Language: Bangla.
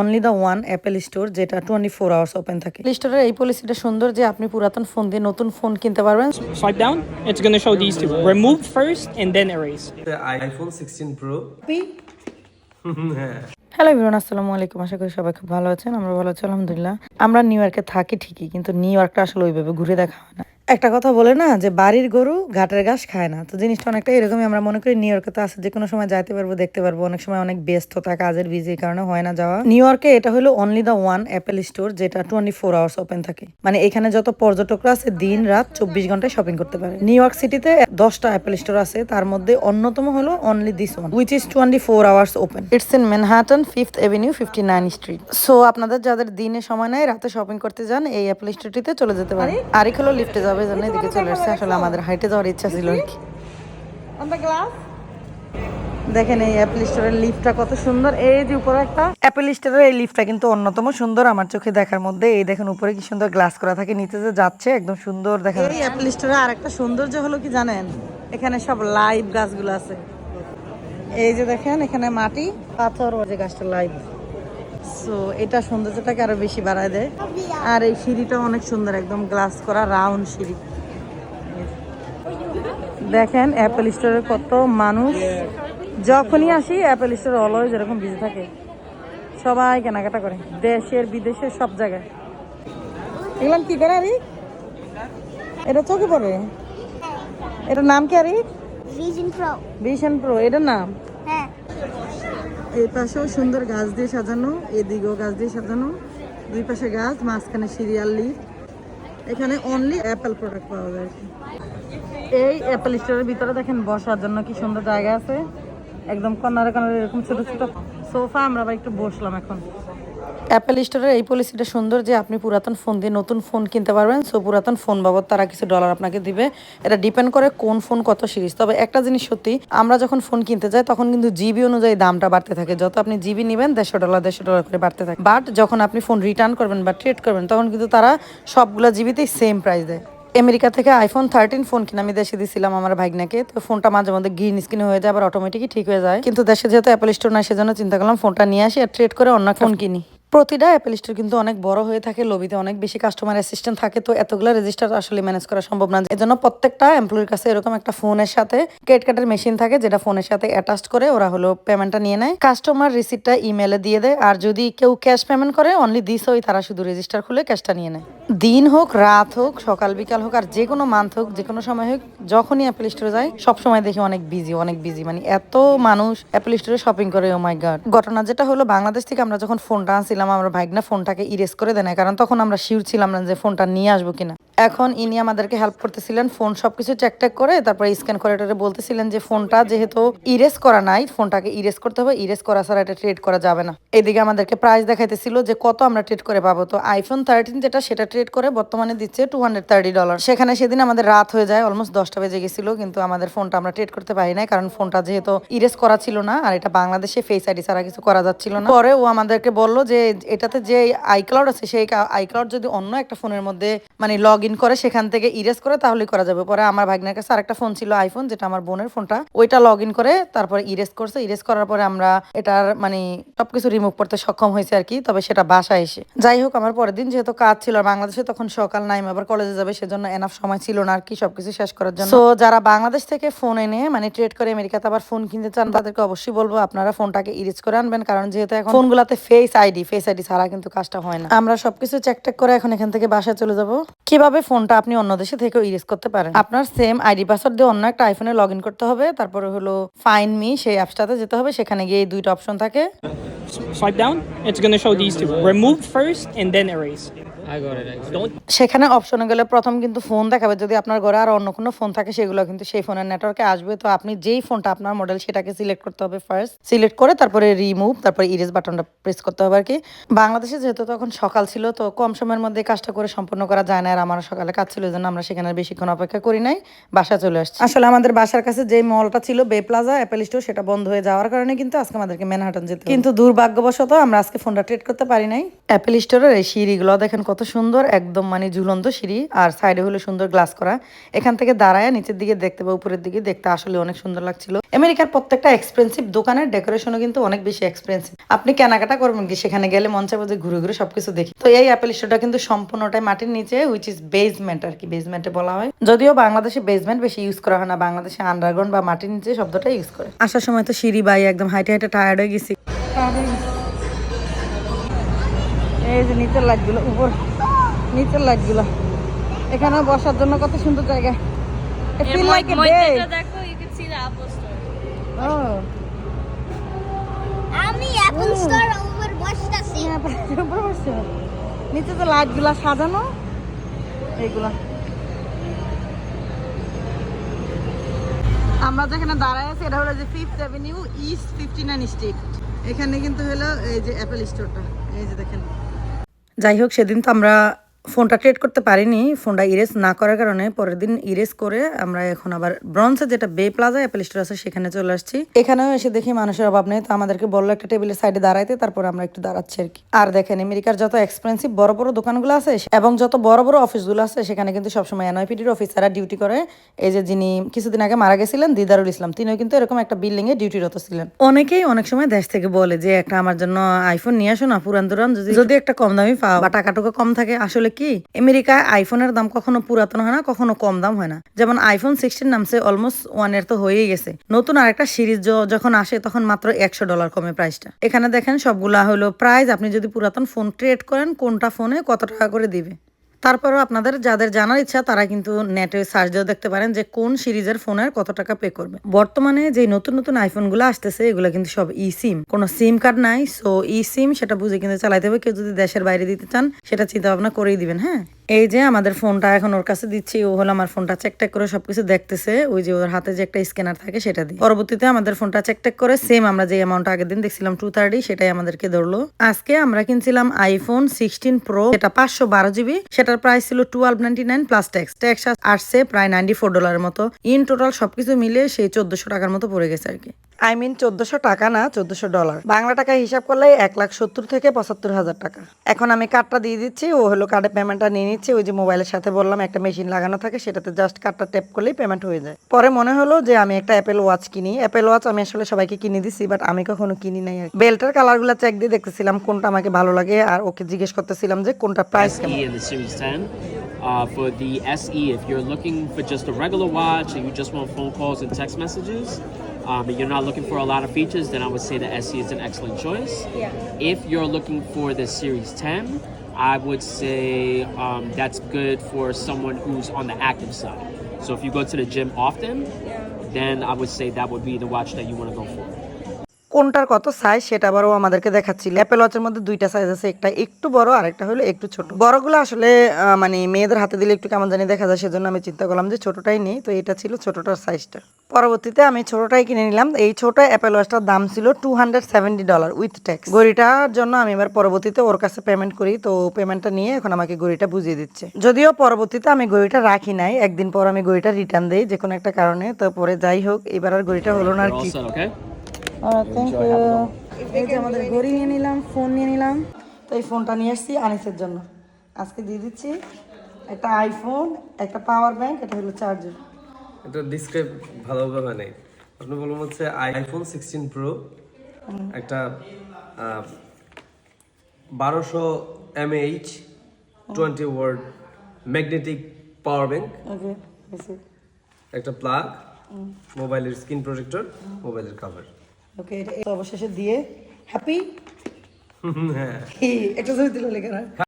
Only the one Apple store যেটা টোয়েন্টি ফোর আওয়ার্স ওপেন থাকে স্টোরের এই পলিসিটা সুন্দর যে আপনি পুরাতন ফোন দিয়ে নতুন ফোন কিনতে পারবেন Swipe down, it's gonna show these two. Remove first and then erase. The iPhone 16 Pro. Hello Imran আসসালামু আলাইকুম আশা করি সবাই খুব ভালো আছেন আমরা ভালো আছি আলহামদুলিল্লাহ আমরা নিউ ইয়র্কে থাকি ঠিকই কিন্তু নিউ ইয়র্কটা আসলে ওইভাবে ঘুরে দেখা হয় না একটা কথা বলে না যে বাড়ির গরু ঘাটের ঘাস খায় না। তো জিনিসটা অনেকটা এরকমই আমরা মনে করি নিউ ইয়র্কে তো আছে যে কোনো সময় যাইতে পারব, দেখতে পারব। অনেক সময় অনেক ব্যস্ততা, কাজের বিজি কারণে হয় না যাওয়া। নিউ ইয়র্কে এটা হলো only the one Apple store যেটা টোয়েন্টি ফোর আওয়ার্স ওপেন থাকে। মানে এখানে যত পর্যটকরা আছে দিন, রাত চব্বিশ ঘন্টায় শপিং করতে পারে। নিউ ইয়র্ক সিটিতে দশটা অ্যাপেল স্টোর আছে, তার মধ্যে অন্যতম হলো only this one which is twenty four hours open it's in Manhattan Fifth Avenue fifty nine street so আপনাদের যাদের দিনে সময় নেয় রাতে শপিং করতে যান, এই অ্যাপেল স্টোরটিতে চলে যেতে পারে আরেক হলো লিফটে যাবে জন্য এদিকে চলে আসছে আসলে আমাদের হাইটে যাওয়ার ইচ্ছা ছিল আর কি। দেখেন এই অ্যাপেল স্টোরের লিফটটা কত সুন্দর। এই যে উপরে একটা অ্যাপেল স্টোরের এই লিফটটা কিন্তু অন্যতম সুন্দর আমার চোখে দেখার মধ্যে। এই দেখেন উপরে কি সুন্দর গ্লাস করা থাকে নিচে যে যাচ্ছে একদম সুন্দর দেখা এই অ্যাপেল স্টোরে আরেকটা সৌন্দর্য হলো কি জানেন? এখানে সব লাইভ গাছগুলো আছে। এই যে দেখেন এখানে মাটি পাথর ও যে গাছটা লাইভ সো এটা সৌন্দর্যটাকে আরও বেশি বাড়ায় দেয়। আর এই সিঁড়িটা অনেক সুন্দর একদম গ্লাস করা রাউন্ড সিঁড়ি। দেখেন অ্যাপেল স্টোরে কত মানুষ। যখনই আসি অ্যাপেল স্টোর অলওয়েজ এরকম বিজি থাকে। সবাই কেনাকাটা করে দেশের বিদেশের সব জায়গায়। এগুলাম কি করে আরে এটা চোখে পড়ে? এটার নাম কি আরে Vision Pro. ভিশন প্রো এটার নাম? এই পাশেও সুন্দর গাছ দিয়ে সাজানো, এদিকেও গাছ দিয়ে সাজানো। দুই পাশে গাছ, মাঝখানে সিরিয়াল লিফট এখানে অনলি অ্যাপেল প্রোডাক্ট পাওয়া যায়। এই অ্যাপেল স্টোরের ভিতরে দেখেন বসার জন্য কি সুন্দর জায়গা আছে। একদম কর্নারে কর্নারে এরকম ছোট ছোট সোফা আমরা আবার একটু বসলাম এখন। অ্যাপেল স্টোরের এই পলিসিটা সুন্দর যে আপনি পুরাতন ফোন দিয়ে নতুন ফোন কিনতে পারবেন। সো পুরাতন ফোন বাবদ তারা কিছু ডলার আপনাকে দিবে। এটা ডিপেন্ড করে কোন ফোন কত সিরিজ তবে একটা জিনিস সত্যি আমরা যখন ফোন কিনতে যাই তখন কিন্তু জিবি অনুযায়ী দামটা বাড়তে থাকে। যত আপনি জিবি নেবেন দেড়শো ডলার দেড়শো ডলার করে বাড়তে থাকে। বাট যখন আপনি ফোন রিটার্ন করবেন বা ট্রেড করবেন তখন কিন্তু তারা সবগুলো জিবিতেই সেম প্রাইস দেয়। আমেরিকা থেকে আইফোন থার্টিন ফোন কিনে আমি দেশে দিয়েছিলাম আমার ভাগনাকে। তো ফোনটা মাঝে মধ্যে গ্রিন স্ক্রিন হয়ে যায় আবার অটোমেটিকই ঠিক হয়ে যায়। কিন্তু দেশে যেহেতু অ্যাপেল স্টোর নাই সেজন্য চিন্তা করলাম ফোনটা নিয়ে আসি আর ট্রেড করে অন্য ফোন কিনি। প্রতিটা অ্যাপেল স্টোর কিন্তু অনেক বড় হয়ে থাকে লবিতে অনেক বেশি কাস্টমার অ্যাসিস্ট্যান্ট থাকে, তো এতগুলো রেজিস্টার আসলে ম্যানেজ করা সম্ভব না। এজন্য প্রত্যেকটা এমপ্লয়ির কাছে এরকম একটা ফোনের সাথে ক্রেডিট কার্ডের মেশিন থাকে, যেটা ফোনের সাথে অ্যাটাচ করে ওরা হলো পেমেন্টটা নিয়ে নেয়। কাস্টমার রিসিপ্টটা ইমেলে দিয়ে দেয়, আর যদি কেউ ক্যাশ পেমেন্ট করে অনলি দিস ওই তারা শুধু রেজিস্টার খুলে ক্যাশটা নিয়ে নেয়। দিন হোক, রাত হোক, সকাল, বিকাল হোক, আর যে কোনো মান্থ হোক, যে কোনো সময় হোক, যখনই অ্যাপেল স্টোরে যায় সবসময় দেখি অনেক বিজি অনেক বিজি মানে এত মানুষ অ্যাপেল স্টোরে শপিং করে ও মাই গড ঘটনা যেটা হলো, বাংলাদেশ থেকে আমরা যখন ফোনটা আনছিলাম আমরা ভাইগনা ফোনটাকে ইরেজ করে দেয় না কারণ তখন আমরা শিওর ছিলাম না যে ফোনটা নিয়ে আসব কিনা। এখন ইনি আমাদেরকে হেল্প করতেছিলেন ফোন সবকিছু চেক টেক করে, তারপরে স্ক্যান করে বলতেছিলেন যে ফোনটা যেহেতু ইরেজ করা নাই, ফোনটাকে ইরেজ করতে হবে ইরেজ করা ছাড়া এটা ট্রেড করা যাবে না। এদিকে আমাদেরকে প্রাইস দেখাইতেছিল যে কত আমরা ট্রেড করে পাবো। তো আইফোন থার্টিন যেটা সেটা ট্রেড করে বর্তমানে দিচ্ছে টু হান্ড্রেড থার্টি ডলার সেখানে সেদিন আমাদের রাত হয়ে যায় অলমোস্ট দশটা বেজে গেছিল, কিন্তু আমাদের ফোনটা আমরা ট্রেড করতে পারি নাই, কারণ ফোনটা যেহেতু ইরেজ করা ছিল না, আর এটা বাংলাদেশে ফেস আইডি ছাড়া কিছু করা যাচ্ছিল না। পরে ও আমাদেরকে বলল যে এটাতে যে আইক্লাউড আছে, সেই আইক্লাউড যদি অন্য একটা ফোনের মধ্যে মানে লগ ইন করে, সেখান থেকে ইরেজ করে, তাহলেই করা যাবে। পরে আমার ভাগ্নের কাছে আরেকটা ফোন ছিল আইফোন যেটা আমার বোনের ফোনটা ওইটা লগ ইন করে, তারপরে ইরেজ করছে। ইরেজ করার পরে আমরা এটার মানে সবকিছু রিমুভ করতে সক্ষম হয়েছে আর কি, তবে সেটা বাসায় এসে। যাই হোক, আমার পরের দিন যেহেতু কাজ ছিল, আর বাংলাদেশে তখন সকাল নাইম আবার কলেজে যাবে, সেজন্য এনাফ সময় ছিল না আর কি, সবকিছু শেষ করার জন্য। তো যারা বাংলাদেশ থেকে ফোন এনে মানে ট্রেড করে, আমেরিকাতে আবার ফোন কিনতে চান, তাদেরকে অবশ্যই বলব, আপনারা ফোনটাকে ইরেজ করে আনবেন, কারণ যেহেতু এখন ফোনগুলোতে ফেস আইডি ফেস আইডি ছাড়া কিন্তু কাজটা হয় না। আমরা সবকিছু চেক টেক করে এখন এখান থেকে বাসায় চলে যাব। কীভাবে ফোনটা আপনি অন্য দেশে থেকেও ইউজ করতে পারেন? আপনার সেম আইডি পাসওয়ার্ড দিয়ে অন্য একটা আইফোনে লগ ইন করতে হবে। তারপরে হলো ফাইন মি সেই অ্যাপসটাতে যেতে হবে। সেখানে গিয়ে এই দুইটা অপশন থাকে। Swipe down, it's gonna show these two. Remove first and then erase. সেখানে অপশনে গেলে প্রথম কিন্তু ফোন দেখাবে। যদি আপনার ঘরে আর অন্য কোনো ফোন থাকে, সেগুলো কিন্তু সেই ফোনের নেটওয়ার্কে আসবে। তো আপনি যেই ফোনটা আপনার মডেল সেটাকে সিলেক্ট করতে হবে ফার্স্ট সিলেক্ট করে তারপরে রিমুভ তারপরে ইরেজ বাটনটা প্রেস করতে হবে আর কি বাংলাদেশে যেহেতু তখন সকাল ছিল, তো কম সময়ের মধ্যে কাজটা করে সম্পূর্ণ করা যায় না। আর আমার সকালে কাজ ছিল জন্য আমরা সেখানে বেশিক্ষণ অপেক্ষা করি নাই। বাসা চলে আসছি। আসলে আমাদের বাসার কাছে যে মলটা ছিল বে প্লাজা অ্যাপেল স্টোর সেটা বন্ধ হয়ে যাওয়ার কারণে কিন্তু আজকে আমাদেরকে ম্যানহাটন যেতে কিন্তু দুর্ভাগ্যবশত আমরা আজকে ফোনটা ট্রেড করতে পারি নাই। অ্যাপেল স্টোরের এই সিঁড়িগুলো দেখেন কত কত সুন্দর, একদম মানে ঝুলন্ত সিঁড়ি, আর সাইডে হলো সুন্দর গ্লাস করা। এখান থেকে দাঁড়ায় নিচের দিকে দেখতে বা উপরের দিকে দেখতে আসলে অনেক সুন্দর লাগছিল। আমেরিকার প্রত্যেকটা এক্সপেন্সিভ দোকানের ডেকোরেশনও কিন্তু অনেক বেশি এক্সপেন্সিভ আপনি কেনাকাটা করবেন কি, সেখানে গেলে মন চাইবে যে ঘুরে ঘুরে সবকিছু দেখি। তো এই অ্যাপেল স্টোরটা কিন্তু সম্পূর্ণটাই মাটির নিচে উইচ ইজ বেসমেন্ট আর কি বেসমেন্টে বলা হয়। যদিও বাংলাদেশে বেসমেন্ট বেশি ইউজ করা হয় না, বাংলাদেশে আন্ডারগ্রাউন্ড বা মাটির নিচে শব্দটা ইউজ করে। আসার সময় তো সিঁড়ি বাই একদম হাইটে হাইটে টায়ার্ড হয়ে গেছি। এই যে নিচের লাইটগুলো উপর নিচের লাইটগুলো। এখানে বসার জন্য কত সুন্দর জায়গা. Oh. হ্যাঁ। নিচে যে লাইটগুলা সাজানো এইগুলা। আমরা যেখানে দাঁড়ায় আছি এটা হলো যে Fifth Avenue east fifty nine street এখানে কিন্তু হলো এই যে অ্যাপেল স্টোরটা এই যে দেখেন। যাই হোক সেদিন তো আমরা ফোনটা ট্রেড করতে পারিনি ফোনটা ইরেজ না করার কারণে পরের দিন ইরেজ করে আমরা এখন আবার ব্রঞ্জে যেটা বে প্লাজা অ্যাপেল স্টোর আছে সেখানে চলে আসছি। এখানেও এসে দেখি মানুষের অভাব নেই তো আমাদেরকে বলল একটা টেবিলের সাইডে দাঁড়াইতে তারপর আমরা একটু দাঁড়াচ্ছি আর কি। আর দেখেন আমেরিকার যত এক্সপেন্সিভ বড় বড় দোকানগুলো আছে এবং যত বড় বড় অফিসগুলো আছে সেখানে কিন্তু সবসময় এনআইপিডির অফিসাররা ডিউটি করে। এই যে যিনি কিছুদিন আগে মারা গেছিলেন দিদারুল ইসলাম তিনিও কিন্তু এরকম একটা বিল্ডিং এ ডিউটিরত ছিলেন। অনেকেই অনেক সময় দেশ থেকে বলে যে একটা আমার জন্য আইফোন নিয়ে আসো না পুরান দুরান যদি যদি একটা কম দামি পাও বা টাকাটুকু কম থাকে আসলে কি? আমেরিকায় আইফোনের দাম কখনো পুরাতন হয় না, কখনো কম দাম হয় না। যেমন আইফোন সিক্সটিন নামছে অলমোস্ট ওয়ানের তো হয়েই গেছে। নতুন আরেকটা সিরিজ যখন আসে, তখন মাত্র একশো ডলার কমে প্রাইসটা এখানে দেখেন সবগুলা হলো প্রাইস আপনি যদি পুরাতন ফোন ট্রেড করেন, কোনটা ফোনে কত টাকা করে দিবে? তারপরেও আপনাদের যাদের জানার ইচ্ছা, তারা কিন্তু নেটে সার্চ দিয়ে দেখতে পারেন যে কোন সিরিজের ফোনের কত টাকা পে করবে। বর্তমানে যে নতুন নতুন আইফোনগুলো আসতেছে, এগুলো কিন্তু সব ই সিম কোনো সিম কার্ড নাই সো ই সিম সেটা বুঝে কিন্তু চালাইতে হবে। কেউ যদি দেশের বাইরে দিতে চান, সেটা চিন্তা ভাবনা করেই দিবেন হ্যাঁ? এই যে আমাদের ফোনটা এখন ওর কাছে দিচ্ছি, ও হলো আমার ফোনটা চেক টেক করে সবকিছু দেখতেছে, ওই যে ওর হাতে যে একটা স্ক্যানার থাকে সেটা দিয়ে। পরবর্তীতে আমাদের ফোনটা চেক টেক করে সেম আমরা যে অ্যামাউন্ট আগের দিন দেখছিলাম টু থার্টি সেটাই আমাদেরকে ধরলো। আজকে আমরা কিনছিলাম আইফোন সিক্সটিন প্রো যেটা পাঁচশো বারো জিবি সেটার প্রাইস ছিল twelve ninety nine plus tax tax আসছে প্রায় নাইনটি ফোর ডলারের মতো। ইন টোটাল সবকিছু মিলিয়ে সেই চোদ্দশো টাকার মতো পড়ে গেছে আর কি। আই মিন চোদ্দশো টাকা না চোদ্দশো ডলার বাংলা টাকা হিসাব করলে এক লাখ সত্তর থেকে পঁচাত্তর হাজার টাকা। এখন আমি কার্ডটা দিয়ে দিচ্ছি ও হলো কার্ডে পেমেন্টটা নিয়ে নিচ্ছে ওই যে মোবাইলের সাথে বললাম একটা মেশিন লাগানো থাকে সেটাতে জাস্ট কার্ডটা ট্যাপ করলেই পেমেন্ট হয়ে যায়। পরে মনে হলো যে আমি একটা অ্যাপেল ওয়াচ কিনি। অ্যাপেল ওয়াচ আমি আসলে সবাইকে কিনে দিছি বাট আমি কখনো কিনি নাই আর বেল্টের কালারগুলো চেক দিয়ে দেখতেছিলাম কোনটা আমাকে ভালো লাগে আর ওকে জিজ্ঞেস করতেছিলাম যে কোনটা প্রাইস কেমন। Series 10. Uh, for the SE, if you're looking for just a regular watch and you just want phone calls and text messages, um, and you're not looking for a lot of features, then I would say the SE is an excellent choice. Yeah. If you're looking for the Series 10, I would say um, that's good for someone who's on the active side. So if you go to the gym often, then I would say that would be the watch that you want to go for. কোনটার কত সাইজ সেটা আবারও আমাদেরকে দেখাচ্ছিল। অ্যাপেল ওয়াচের মধ্যে দুইটা সাইজ আছে, একটা একটু বড় আর একটা হলো একটু ছোট। বড়গুলো আসলে মানে মেয়েদের হাতে দিলে একটু কেমন জানি দেখা যায়, সেজন্য আমি চিন্তা করলাম যে ছোটটাই নেই, তো এটা ছিল ছোটটার সাইজটা পরবর্তীতে আমি ছোটটাই কিনে নিলাম। এই ছোট অ্যাপেল ওয়াচটার দাম ছিল two hundred dollar with tax ঘড়িটার জন্য আমি এবার পরবর্তীতে ওর কাছে পেমেন্ট করি, তো পেমেন্টটা নিয়ে এখন আমাকে ঘড়িটা বুঝিয়ে দিচ্ছে। যদিও পরবর্তীতে আমি ঘড়িটা রাখি নাই, একদিন পর আমি ঘড়িটা রিটার্ন দিই যে কোনো একটা কারণে, তো পরে যাই হোক, এবার আর ঘড়িটা হলো না আর কি? থ্যাংক ইউ এই যে আমাদের ঘড়ি নিয়ে নিলাম ফোন নিয়ে নিলাম। তো এই ফোনটা নিয়ে এসেছি আনিসের জন্য। আজকে দিয়ে দিচ্ছি একটা আইফোন একটা পাওয়ার ব্যাংক এটা হলো চার্জার এটা ডিসক্রাইব ভালোভাবে নাই। আপনি বলুন হচ্ছে আইফোন সিক্সটিন প্রো একটা বারোশো MH twenty watt magnetic power bank okay একটা প্লাগ মোবাইলের স্ক্রিন প্রোটেক্টর মোবাইলের কাভার ওকে এটা অবশেষে দিয়ে হ্যাপি? হ্যাঁ। একটা ছবি দিল লেখা